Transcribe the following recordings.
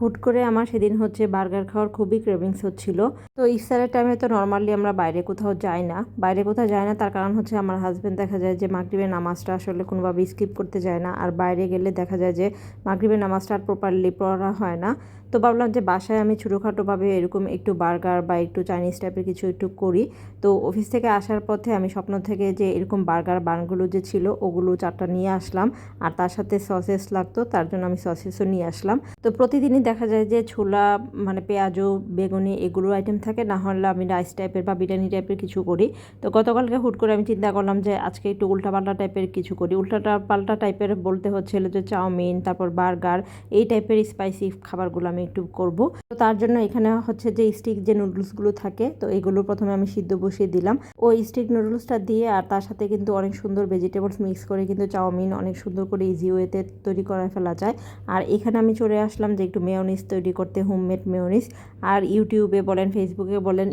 হুট করে আমার সেদিন হচ্ছে বার্গার খাওয়ার খুবই ক্রেভিংস হচ্ছিল। তো ইফতারের টাইমে তো নর্মালি আমরা বাইরে কোথাও যাই না। বাইরে কোথাও যাই না, তার কারণ হচ্ছে আমার হাজব্যান্ড দেখা যায় যে মাগরিবের নামাজটা আসলে কোনোভাবে স্কিপ করতে যায় না। আর বাইরে গেলে দেখা যায় যে মাগরিবের নামাজটা আর প্রপারলি পড়া হয় না। তো ভাবলাম যে বাসায় আমি ছোটোখাটোভাবে এরকম একটু বার্গার বা একটু চাইনিজ টাইপের কিছু একটু করি। তো অফিস থেকে আসার পথে আমি স্বপ্ন থেকে যে এরকম বার্গার বানগুলো যে ছিল, ওগুলো চারটা নিয়ে আসলাম। আর তার সাথে সসেস লাগতো, তার জন্য আমি সসেসও নিয়ে আসলাম। তো প্রতিদিনই দেখা যায় যে ছোলা মানে পেঁয়াজও বেগুনি এগুলো আইটেম থাকে, না হলে আমি রাইস টাইপের বা বিরিয়ানি টাইপের কিছু করি। তো গতকালকে হুট করে আমি চিন্তা করলাম যে আজকে একটু উল্টাপাল্টা টাইপের কিছু করি। উল্টাটা পাল্টা টাইপের বলতে হচ্ছিল যে চাউমিন, তারপর বার্গার, এই টাইপের স্পাইসি খাবারগুলো আমি একটু করব। তো তার জন্য এখানে হচ্ছে যে স্টিক যে নুডলসগুলো থাকে, তো এগুলো প্রথমে আমি সিদ্ধ বসিয়ে দিলাম। ওই স্টিক নুডলসটা দিয়ে আর তার সাথে কিন্তু অনেক সুন্দর ভেজিটেবলস মিক্স করে কিন্তু চাউমিন অনেক সুন্দর করে ইজি ওয়েতে তৈরি করে ফেলা যায়। আর এখানে আমি চলে আসলাম যে একটু মেয়নিস তৈরি করতে হোমমেড মেয়নিস আর ইউটিউবে বলেন ফেসবুকে বলেন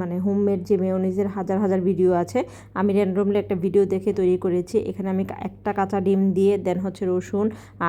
মানে হোমমেড যে মেয়নিজের হাজার হাজার ভিডিও আছে, আমি র্যান্ডমলি একটা ভিডিও দেখে তৈরি করেছি। এখানে আমি একটা কাঁচা ডিম দিয়ে দেন হচ্ছে রসুন,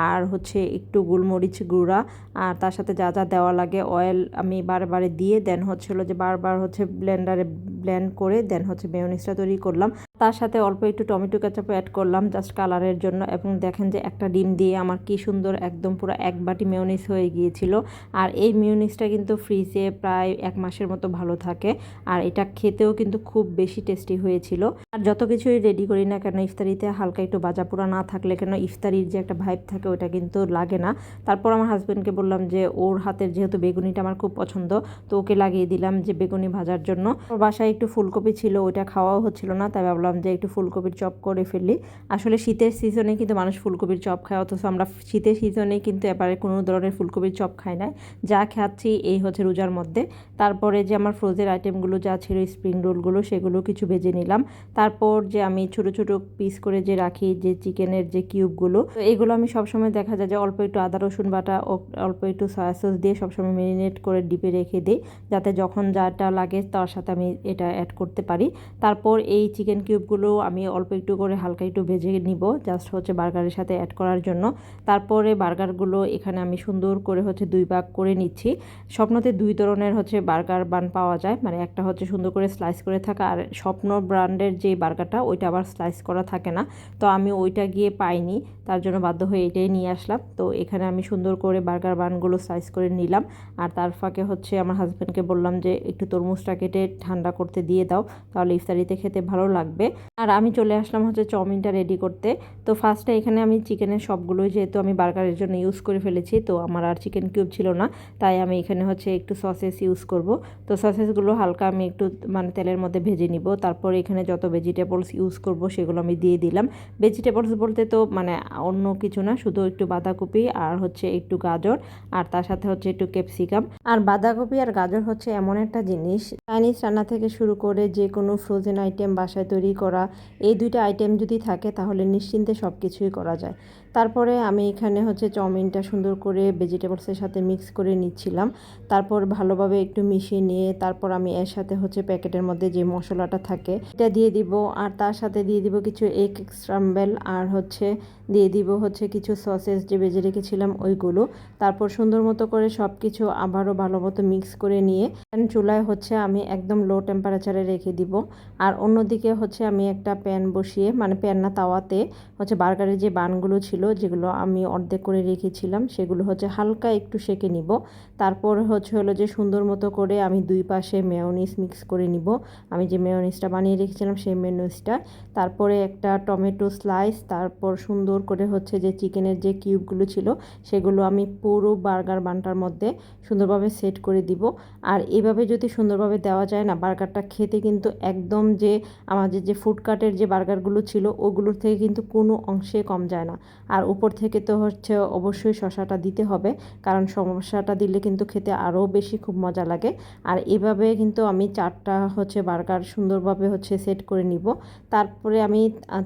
আর হচ্ছে একটু গোলমরিচ গুঁড়া, আর তার সাথে যা যা দেওয়া লাগে অয়েল আমি বারে দিয়ে দেন হচ্ছিল যে বারবার হচ্ছে ব্লেন্ডারে ব্লেন্ড করে দেন হচ্ছে মেয়নিসটা তৈরি করলাম। তার সাথে অল্প একটু টমেটো কেচাপ অ্যাড করলাম জাস্ট কালারের জন্য। এবং দেখেন যে একটা ডিম দিয়ে আমার কি সুন্দর একদম পুরো এক বাটি মেয়নিস হয়ে গিয়েছিল। আর এই মেয়নিসটা কিন্তু ফ্রিজে প্রায় এক মাসের মতো ভালো থাকে। আর এটা খেতেও কিন্তু খুব বেশি টেস্টি হয়েছিল। আর যত কিছুই রেডি করি না কেন, ইফতারিতে হালকা একটু বাজা পোড়া না থাকলে কেন, ইফতারির যে একটা ভাইব থাকে ওটা কিন্তু লাগে না। তারপর আমার হাজব্যান্ডকে বললাম যে, ওর হাতের যেহেতু বেগুনিটা আমার খুব পছন্দ, তো ওকে লাগিয়ে দিলাম যে বেগুনি ভাজার জন্য। বাসায় একটু ফুলকপি ছিল, ওইটা খাওয়াও হচ্ছিল না, তাই ভাবলাম যে একটু ফুলকপির চপ করে ফেলি। আসলে শীতের সিজনে কিন্তু মানুষ ফুলকপির চপ খায়, অথচ আমরা শীতের সিজনে কিন্তু এবারে কোনো ধরনের ফুলকপির চপ খাই না। যা খাচ্ছি, এই হচ্ছে রোজার মধ্যে। তারপরে যে আমার ফ্রোজের আইটেমগুলো যা ছিল স্প্রিং রোলগুলো সেগুলো কিছু ভেজে নিলাম। তারপর যে আমি ছোট ছোট পিস করে যে রাখি, যে চিকেনের যে কিউবগুলো তো এগুলো আমি সবসময় দেখা যায় যে অল্প একটু আদা, রসুন বাটা, ও অল্প একটু সয়া সস দিয়ে সবসময় মেরিনেট করে ডিপে রেখে দিই। যাতে যখন যাটা লাগে, তার সাথে আমি এটা অ্যাড করতে পারি। তারপর এই চিকেন কিউবগুলো আমি অল্প একটু করে হালকা একটু ভেজে নিব জাস্ট হচ্ছে বার্গারের সাথে অ্যাড করার জন্য। তারপরে বার্গারগুলো এখানে আমি সুন্দর করে হচ্ছে দুই ভাগ করে নিচ্ছি। স্বপ্নতে দুই ধরনের হচ্ছে বার্গার বান পাওয়া যায় মানে একটা হচ্ছে সুন্দর করে স্লাইস করে থাকা, আর স্বপ্ন ব্র্যান্ডের যে বার্গারটা ওইটা আবার স্লাইস করা থাকে না। তো আমি ওইটা গিয়ে পাইনি, তার জন্য বাধ্য হয়ে এটাই নিয়ে আসলাম। তো এখানে আমি সুন্দর করে বার্গার বানগুলো স্লাইস করে নিলাম। আর তার ফাঁকে হচ্ছে আমার হাজব্যান্ডকে বললাম যে, একটু তরমুজটা কেটে ঠান্ডা করতে দিয়ে দাও, তাহলে ইফতারিতে খেতে ভালো লাগবে। আর আমি চলে আসলাম হচ্ছে চাউমিনটা রেডি করতে। তো ফার্স্টে এখানে আমি চিকেনের সবগুলোই যেহেতু আমি বার্গারের জন্য ইউজ করে ফেলেছি, তো আমার আর চিকেন কিউব ছিল না, তাই আমি এখানে হচ্ছে একটু সসেস ইউজ করব। তো সসেসগুলো হালকা আমি একটু মানে তেলের মধ্যে ভেজে নিব, তারপর এখানে যত ভেজিটেবলস ইউজ করব সেগুলো আমি দিয়ে দিলাম। ভেজিটেবলস বলতে তো মানে অন্য কিছু না, শুধু একটু বাঁধাকপি আর হচ্ছে একটু গাজর, আর তার সাথে হচ্ছে একটু ক্যাপসিকাম আর বাঁধাকপি আর গাজর হচ্ছে এমন একটা জিনিস চাইনিজ রান্না থেকে শুরু করে যে কোনো ফ্রোজেন আইটেম বাসায় তৈরি করা, এই দুইটা আইটেম যদি থাকে তাহলে নিশ্চিন্তে সব কিছুই করা যায়। তারপরে আমি এখানে হচ্ছে চাউমিনটা সুন্দর করে ভেজিটেবলসের সাথে মিক্স করে নিচ্ছিলাম। তারপর ভালোভাবে একটু মিশিয়ে নিয়ে তারপর আমি এর সাথে হচ্ছে প্যাকেটের মধ্যে যে মশলাটা থাকে এটা দিয়ে দিব। আর তার সাথে দিয়ে দিব কিছু এগ স্ক্রাম্বেল আর হচ্ছে দিয়ে দিব হচ্ছে কিছু সসেস যে বেজে রেখেছিলাম ওইগুলো। তারপর সুন্দর মতো করে সব কিছু আবারও ভালো মতো মিক্স করে নিয়ে, চুলায় হচ্ছে আমি একদম লো টেম্পারেচারে রেখে দিব। আর অন্যদিকে হচ্ছে আমি একটা প্যান বসিয়ে মানে প্যান না, তাওয়াতে হচ্ছে বার্গারের যে বানগুলো ছিল, যেগুলো আমি অর্ধেক করে রেখেছিলাম, সেগুলো হচ্ছে হালকা একটু সেকে নিব। তারপর হচ্ছে হলো যে সুন্দর মতো করে আমি দুই পাশে মেয়নিস মিক্স করে নিব। আমি যে মেয়নিসটা বানিয়ে রেখেছিলাম, সেই মেয়নিসটা তারপরে একটা টমেটো স্লাইস তারপর সুন্দর করে হচ্ছে যে চিকেনের যে কিউবগুলো ছিল, সেগুলো আমি পুরো বার্গার বানটার মধ্যে সুন্দরভাবে সেট করে দিব। আর এভাবে যদি সুন্দরভাবে দেওয়া যায় না বার্গারটা খেতে কিন্তু একদম যে আমাদের যে ফুডকার্টের যে বার্গারগুলো ছিল, ওগুলোর থেকে কিন্তু কোনো অংশে কম যায় না। আর উপর থেকে তো হচ্ছে অবশ্যই শশাটা দিতে হবে, কারণ সমস্যাটা দিলে কিন্তু খেতে আরও বেশি খুব মজা লাগে। আর এভাবে কিন্তু আমি চারটা হচ্ছে বার্গার সুন্দরভাবে হচ্ছে সেট করে নিব। তারপরে আমি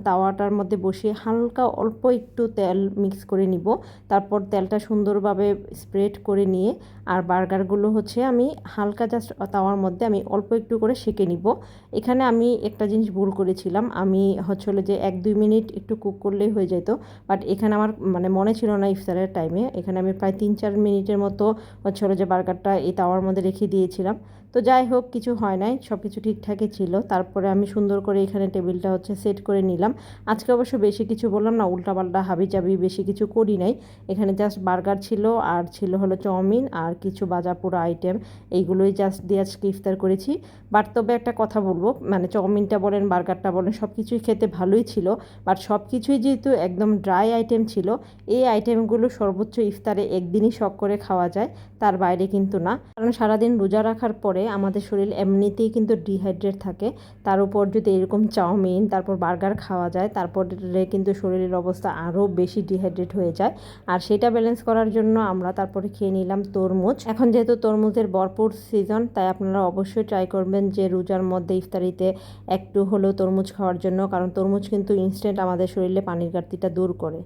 তাওয়াটার মধ্যে বসিয়ে হালকা অল্প একটু তেল মিক্স করে নিব। তারপর তেলটা সুন্দরভাবে স্প্রেড করে নিয়ে, আর বার্গারগুলো হচ্ছে আমি হালকা জাস্ট তাওয়ার মধ্যে আমি অল্প একটু করে সেঁকে নিব। এখানে আমি একটা জিনিস ভুল করেছিলাম। আমি হচ্ছে যে এক দুই মিনিট একটু কুক করলেই হয়ে যেত বাট এখানে আমার মানে মনে ছিল না ইফতারের টাইমে। এখানে আমি প্রায় তিন চার মিনিটের মতো হচ্ছে যে বার্গারটা এই তাওয়ার মধ্যে রেখে দিয়েছিলাম। তো যাই হোক, কিছু হয় নাই। সব কিছু ঠিকঠাকই ছিল। তারপরে আমি সুন্দর করে এখানে টেবিলটা হচ্ছে সেট করে নিলাম। আজকে অবশ্য বেশি কিছু বললাম না, উল্টাপাল্টা হাবি জাবি বেশি কিছু করি নাই। এখানে জাস্ট বার্গার ছিল আর ছিল হলো চাউমিন আর কিছু বাজা পোড়া আইটেম এইগুলোই জাস্ট দিয়ে আজকে ইফতার করেছি। বাট তবে একটা কথা বলব মানে চাউমিনটা বলেন, বার্গারটা বলেন সব কিছুই খেতে ভালোই ছিল বাট সব কিছুই যেহেতু একদম ড্রাই আইটেম ছিল, এই আইটেমগুলো সর্বোচ্চ ইফতারে একদিনই শখ করে খাওয়া যায়, তার বাইরে কিন্তু না। কারণ সারাদিন রোজা রাখার পরে আমাদের শরীর এমনিতেই কিন্তু ডিহাইড্রেট থাকে, তার উপর যদি এরকম চাউমিন, তারপর বার্গার খাওয়া যায়, তারপরে কিন্তু শরীরের অবস্থা আরও বেশি ডিহাইড্রেট হয়ে যায়, আর সেটা ব্যালেন্স করার জন্য আমরা তারপরে খেয়ে নিলাম তরমুজ। এখন যেহেতু তরমুজের ভরপুর সিজন তাই আপনারা অবশ্যই ট্রাই করবেন যে রোজার মধ্যে ইফতারিতে একটু হলেও তরমুজ খাওয়ার জন্য, কারণ তরমুজ কিন্তু ইনস্ট্যান্ট আমাদের শরীরে পানির ঘাটতিটা দূর করে।